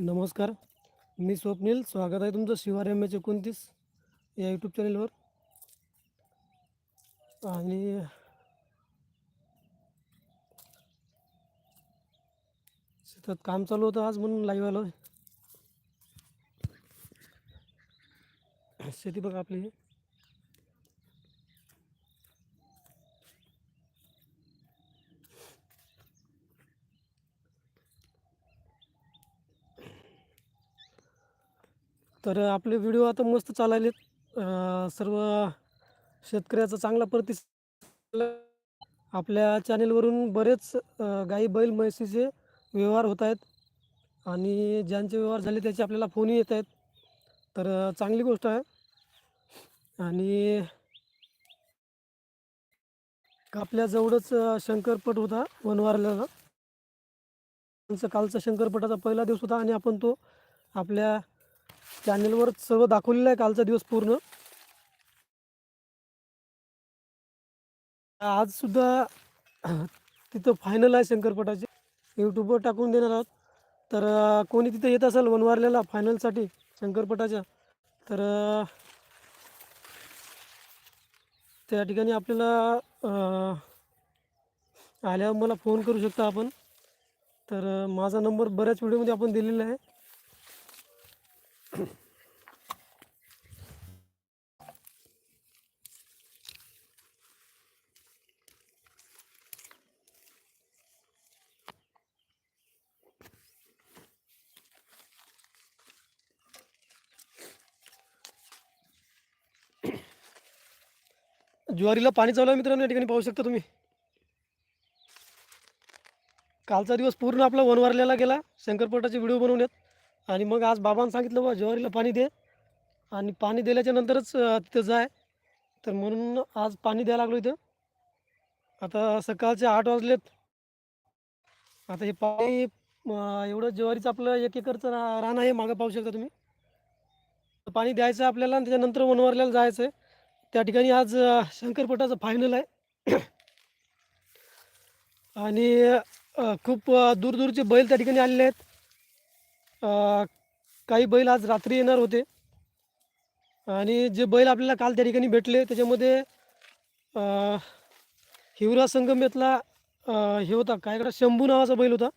नमस्कार. मी स्वप्नील. स्वागत आहे तुमचं शिवार एम एच एकोणतीस या यूट्यूब चॅनलवर आणि शेतात काम चालू होतं आज म्हणून लाईव्ह आलो शेती बघा आपली. तर आपले व्हिडिओ आता मस्त चालायलेत. सर्व शेतकऱ्याचा चांगला प्रतिसाद आपल्या चॅनेलवरून बरेच गाई बैल म्हैसीचे व्यवहार होत आहेत आणि ज्यांचे व्यवहार झाले त्याचे आपल्याला फोनही येत आहेत तर चांगली गोष्ट आहे. आणि आपल्याजवळच शंकरपट होता वनवारला. त्यांचा कालचा शंकरपटाचा पहिला दिवस होता आणि आपण तो आपल्या चॅनेलवर सर्व दाखवलेलं आहे कालचा दिवस पूर्ण. आज सुद्धा तिथं फायनल आहे शंकरपटाचे. यूट्यूबवर टाकून देणार आहोत. तर कोणी तिथं येत असेल वनवारलेला फायनलसाठी शंकरपटाच्या तर त्या ठिकाणी आपल्याला आल्यावर मला फोन करू शकता आपण. तर माझा नंबर बऱ्याच व्हिडिओमध्ये आपण दिलेला आहे. ज्वारीला पाणी चालू आहे मित्रांनो या ठिकाणी पाहू शकता तुम्ही. कालचा दिवस पूर्ण आपला वनवारलेला गेला. शंकरपटाचे व्हिडिओ बनवण्यात आणि मग आज बाबांनी सांगितलं बा ज्वारीला पाणी दे. आणि पाणी दिल्याच्या नंतरच तिथं जाय तर म्हणून आज पाणी द्यायला लागलो इथं. आता सकाळचे आठ वाजलेत. आता हे पाणी एवढं ज्वारीचं आपलं एक एकरचं रा रान आहे मागं पाहू शकता तुम्ही. पाणी द्यायचं आपल्याला आणि त्याच्यानंतर वनवारल्याला जायचं आहे त्या ठिकाणी आज शंकरपटाचं फायनल आहे. आणि खूप दूरदूरचे बैल त्या ठिकाणी आलेले आहेत. काही बैल आज रात्री येणार होते. आणि जे बैल आपल्याला काल त्या ठिकाणी भेटले त्याच्यामध्ये हिवरा संगमेतला हे होता काय करा शंभू नावाचा बैल होता.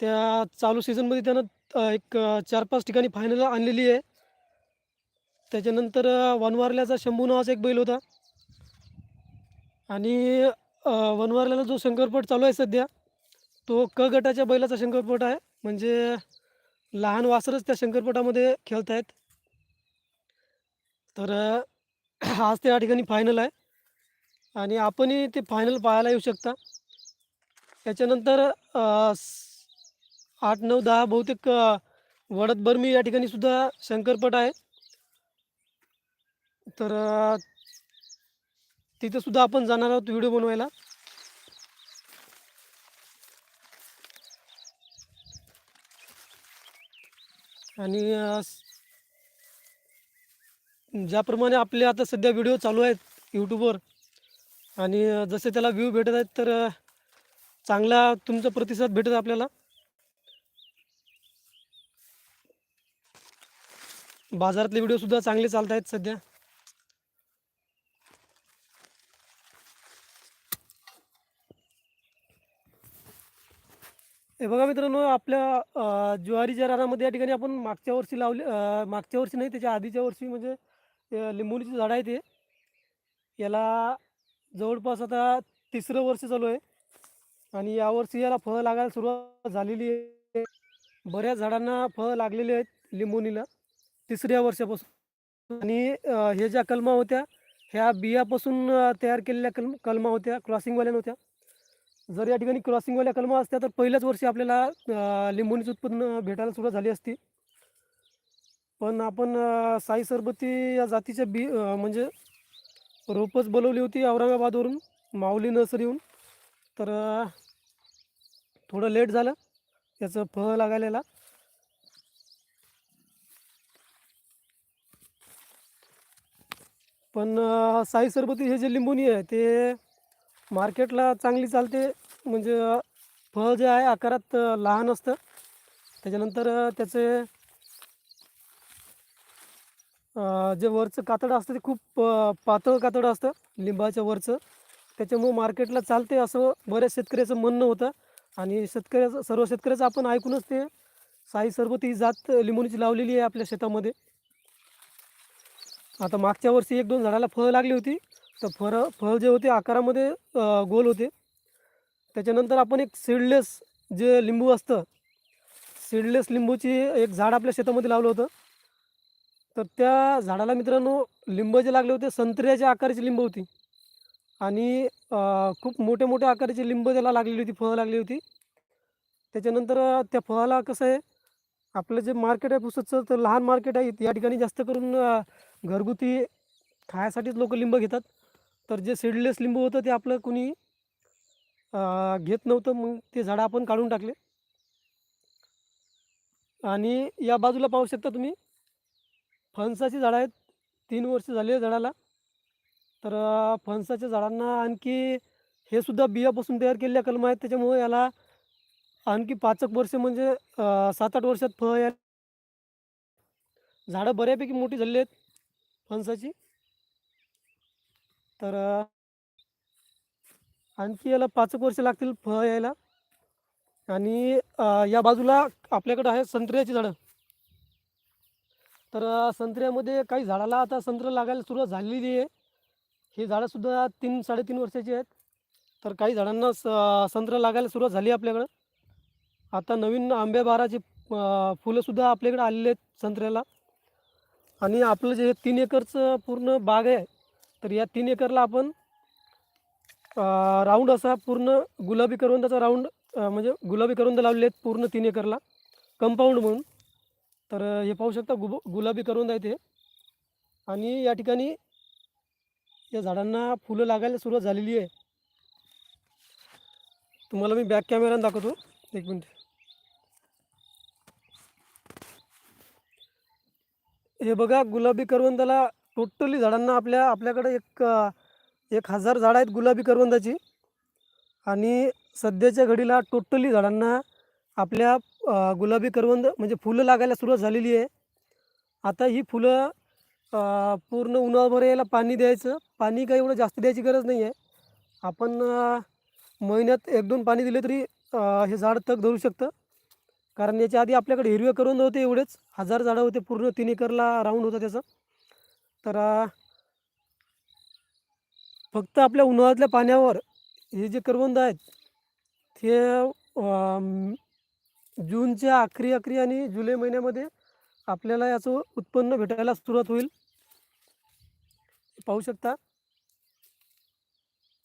त्या चालू सीझनमध्ये त्यानं एक चार पाच ठिकाणी फायनल आणलेली आहे. त्याच्यानंतर वनवारल्याचा शंभू नावाचा एक बैल होता. आणि वनवारल्याला जो शंकरपट चालू आहे सध्या तो क गटाच्या बैलाचा शंकरपट आहे. म्हणजे लहान वासरच त्या शंकरपटामध्ये खेळत आहेत तर आज त्या ठिकाणी फायनल आहे. आणि आपणही ते फायनल पाहायला येऊ शकता. त्याच्यानंतर आठ नऊ दहा बहुतेक अ, वडद बर्मी या ठिकाणी सुद्धा शंकरपट आहे. तर तिथंसुद्धा तिथं सुद्धा आपण जाणार आहोत व्हिडिओ बनवायला. आणि ज्याप्रमाणे आपले आता सध्या व्हिडिओ चालू आहेत यूट्यूबवर आणि जसे त्याला व्ह्यू भेटत आहेत तर चांगला तुमचा प्रतिसाद भेटत आपल्याला. बाजारातले व्हिडिओसुद्धा चांगले चालत आहेत सध्या. हे बघा मित्रांनो आपल्या ज्वारीच्या रानामध्ये या ठिकाणी आपण मागच्या वर्षी लावले मागच्या वर्षी नाही त्याच्या आधीच्या वर्षी म्हणजे अ, लिंबोणीचं झाड आहे ते. याला जवळपास आता तिसरं वर्ष चालू आहे. आणि यावर्षी याला फळं लागायला सुरुवात झालेली आहे. बऱ्याच झाडांना फळं लागलेली आहेत लिंबोणीला तिसऱ्या वर्षापासून. आणि हे ज्या कलमा होत्या ह्या बियापासून तयार केलेल्या कलम कलमा होत्या क्रॉसिंगवाल्या नव्हत्या जर या ठिकाणी क्रॉसिंगवाल्या कलमा असत्या तर पहिल्याच वर्षी आपल्याला अ, लिंबोणीचं उत्पन्न भेटायला सुरुवात झाली असती. पण आपण साई सरबती या जातीच्या बी म्हणजे रोपच बोलवली होती औरंगाबादवरून माऊली नर्सरीहून. तर थोडं लेट झालं त्याचं फळ लागायला. पण साई सरबती हे जे लिंबोणी आहे ते मार्केटला चांगली चालते. म्हणजे फळ जे आहे आकारात लहान असतं. त्याच्यानंतर त्याचे जे वरचं कातडं असतं ते खूप पातळ कातडं असतं लिंबाच्या वरचं. त्याच्यामुळं मार्केटला चालते असं बऱ्याच शेतकऱ्याचं म्हणणं होतं. आणि शेतकऱ्याचं सर्व शेतकऱ्याचं आपण ऐकूनच ते साई सरबत ही जात लिंबोणीची लावलेली आहे आपल्या शेतामध्ये. आता मागच्या वर्षी एक दोन झाडाला फळं लागली होती. तर फळं फळ जे होते आकारामध्ये गोल होते. त्याच्यानंतर आपण एक सीडलेस जे लिंबू असतं सीडलेस लिंबूची एक झाड आपल्या शेतामध्ये लावलं होतं. तर त्या झाडाला मित्रांनो लिंब जे लागले होते संत्र्याच्या आकाराची लिंब होती. आणि खूप मोठ्या मोठ्या आकाराची लिंब त्याला लागलेली होती फळं लागली होती. त्याच्यानंतर त्या फळाला कसं आहे आपलं जे मार्केट आहे पुसतचं तर लहान मार्केट आहे. या ठिकाणी जास्त करून घरगुती खायसाठीच लोक लिंब घेतात. तर जे सीडलेस लिंबू होतं ते आपलं कुणी घेत नव्हतं मग ते झाडं आपण काढून टाकले. आणि या बाजूला पाहू शकता तुम्ही फणसाची झाडं आहेत तीन वर्ष झाले झाडाला. तर फणसाच्या झाडांना आणखी हे सुद्धा बियापासून तयार केलेल्या कलम आहेत त्याच्यामुळे याला आणखी पाच एक वर्ष म्हणजे सात आठ वर्षात फळ या झाडं बऱ्यापैकी मोठी झालेली आहेत फणसाची. तर आणखी याला पाच एक वर्ष लागतील फळ यायला. आणि या बाजूला आपल्याकडं आहे संत्र्याची झाडं. तर संत्र्यामध्ये काही झाडाला आता संत्रं लागायला सुरुवात झालेली आहे. ही झाडंसुद्धा तीन साडेतीन वर्षाची आहेत. तर काही झाडांना स संत्र लागायला सुरुवात झाली आहे आपल्याकडं. आता नवीन आंब्या बाराची फुलंसुद्धा आपल्याकडे आलेली आहेत संत्र्याला. आणि आपलं जे तीन एकरचं पूर्ण बाग आहे तर या तीन एकरला आपण राऊंड असा पूर्ण गुलाबी करवंदाचा राऊंड म्हणजे गुलाबी करवंद लावलेले आहेत पूर्ण तीन एकरला कंपाऊंड म्हणून. तर हे पाहू शकता गुब गुलाबी करवंद आहे ते आणि या ठिकाणी या झाडांना फुलं लागायला सुरुवात झालेली आहे. तुम्हाला मी बॅक कॅमेरानं दाखवतो. एक मिनिट. हे बघा गुलाबी करवंदाला टोटली झाडांना आपल्या आपल्याकडे एक एक हजार झाडं आहेत गुलाबी करवंदाची. आणि सध्याच्या घडीला टोटली झाडांना आपल्या गुलाबी करवंद म्हणजे फुलं लागायला सुरुवात झालेली आहे. आता ही फुलं पूर्ण उन्हाभर याला पाणी द्यायचं. पाणी काही एवढं जास्त द्यायची गरज नाही आहे आपण महिन्यात एक दोन पाणी दिले तरी हे झाड तग धरू शकतं. कारण याच्या आधी आपल्याकडे हिरवे करवंद होते एवढेच. हजार झाडं होते पूर्ण तीन एकरला राऊंड होतं त्याचं. तर फक्त आपल्या उन्हाळ्यातल्या पाण्यावर हे जे करवंद आहेत ते जूनच्या आखरी आखरी आणि जुलै महिन्यामध्ये आपल्याला याचं उत्पन्न भेटायला सुरुवात होईल. पाहू शकता.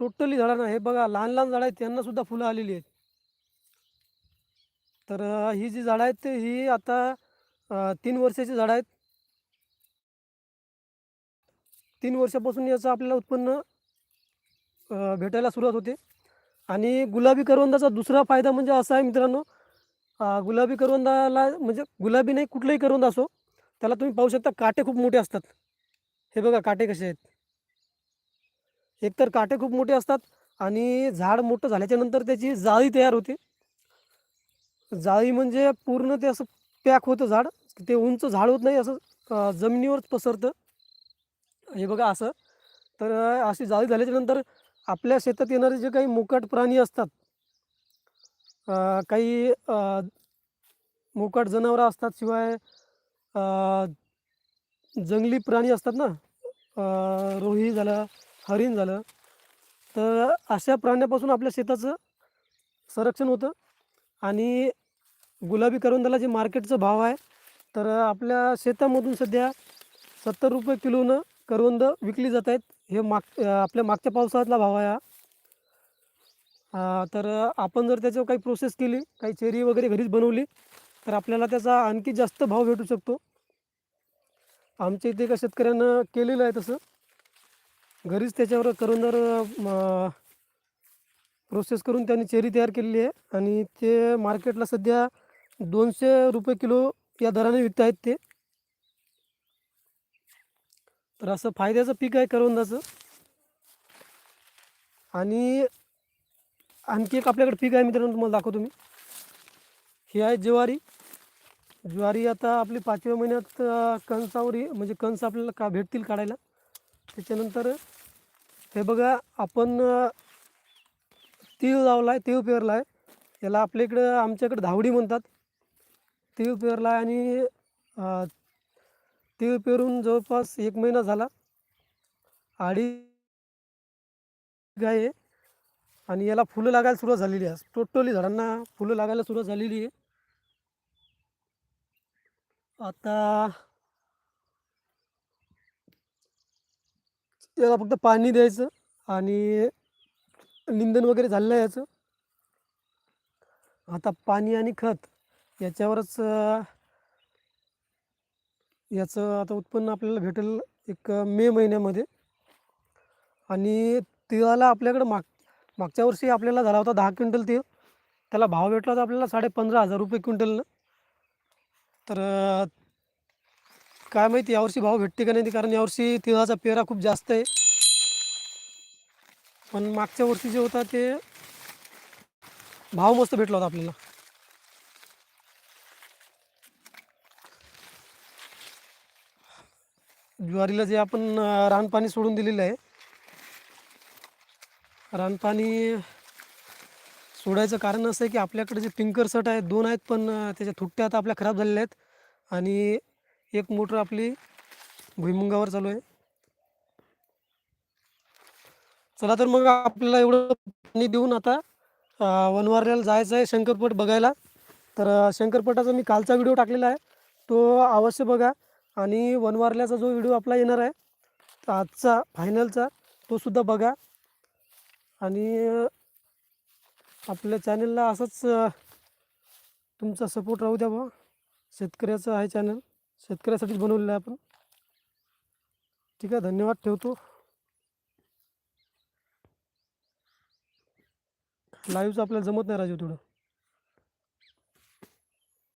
टोटली झाडांना हे बघा लहान लहान झाडं आहेत त्यांना सुद्धा फुलं आलेली आहेत. तर ही जी झाडं आहेत ते ही आता तीन वर्षाची झाडं आहेत. तीन वर्षापासून याचं आपल्याला उत्पन्न भेटायला सुरुवात होते. आणि गुलाबी करवंदाचा दुसरा फायदा म्हणजे असा आहे मित्रांनो गुलाबी करवंदाला म्हणजे गुलाबी नाही कुठलंही करवंद असो त्याला तुम्ही पाहू शकता काटे खूप मोठे असतात. हे बघा काटे कसे आहेत. एकतर काटे खूप मोठे असतात आणि झाड मोठं झाल्याच्यानंतर त्याची जाळी तयार होते. जाळी म्हणजे पूर्ण ते असं पॅक होतं झाड ते उंच झाड होत नाही असं जमिनीवरच पसरतं. हे बघा असं. तर अशी जाळी झाल्याच्यानंतर आपल्या शेतात येणारे जे काही मुकट प्राणी असतात काही मुकट जनावरं असतात शिवाय जंगली प्राणी असतात ना रोही झालं हरिण झालं तर अशा प्राण्यापासून आपल्या शेताचं संरक्षण होतं आणि गुलाबी करवंदाला जे मार्केटचा भाव आहे तर आपल्या शेतामधून सध्या सत्तर रुपये किलोनं करवंद विकली जात आहेत. हे माग आपल्या मागच्या पावसाळ्यातला भाव आहे तर आपण जर त्याच्यावर काही प्रोसेस केली काही चेरी वगैरे घरीच बनवली तर आपल्याला त्याचा आणखी जास्त भाव भेटू शकतो. आमच्या इथे एका शेतकऱ्यानं केलेलं आहे तसं. घरीच त्याच्यावर करवंदावर प्रोसेस करून त्यांनी चेरी तयार केलेली आहे. आणि ते मार्केटला सध्या दोनशे रुपये किलो या दराने विकत आहेत ते. तर असं फायद्याचं पीक आहे करवंदाचं. आणि आणखी एक आपल्याकडे पीक आहे मित्रांनो तुम्हाला दाखवतो मी. हे आहे ज्वारी. ज्वारी आता आपली पाचव्या महिन्यात अ, कणसावर म्हणजे कणस आपल्याला का भेटतील काढायला? त्याच्यानंतर हे बघा आपण तीळ लावला आहे तीळ पेरला आहे याला आपल्या इकडं आमच्याकडे धावडी म्हणतात. तीळ पेरला आहे आणि अ, तीळ पेरून जवळपास एक महिना झाला. आडी गाय आहे आणि याला फुलं लागायला सुरुवात झालेली आहे. टोटली झाडांना फुलं लागायला सुरुवात झालेली आहे. आता याला फक्त पाणी द्यायचं आणि निंदन वगैरे झालेलं आहे याचं. आता पाणी आणि खत याच्यावरच याचं आता उत्पन्न आपल्याला भेटेल एक मे महिन्यामध्ये. आणि तिळाला आपल्याकडं माग मागच्या वर्षी आपल्याला झाला होता दहा क्विंटल तीळ. त्याला भाव भेटला होता आपल्याला साडे पंधरा हजार रुपये क्विंटलनं तर काय माहिती यावर्षी भाव भेटते का नाही ते कारण यावर्षी तिळाचा पेरा खूप जास्त आहे. पण मागच्या वर्षी जे होता ते भाव मस्त भेटला होता आपल्याला. ज्वारीला जे आपण रानपाणी सोडून दिलेलं आहे रानपाणी सोडायचं कारण असं आहे की आपल्याकडे जे पिंकर सट आहेत दोन आहेत पण त्याच्या थुट्ट्या आता आपल्या खराब झालेल्या आहेत आणि एक मोटर आपली भुईमुंगावर चालू आहे. चला तर मग आपल्याला एवढं पाणी देऊन आता वनवारल्याला जायचं आहे शंकरपट बघायला. तर शंकरपटाचा मी कालचा व्हिडिओ टाकलेला आहे. तो अवश्य बघा. आणि वनवारल्याचा जो व्हिडिओ आपला येणार आहे आजचा फायनलचा तो सुद्धा बघा. आणि आपल्या चॅनलला असंच तुमचा सपोर्ट राहू द्या बा शेतकऱ्याचं आहे चॅनल. शेतकऱ्यासाठीच बनवलेलं आहे आपण. ठीक आहे धन्यवाद ठेवतो. लाईव्हचं आपल्याला जमत नाही राजू थोडं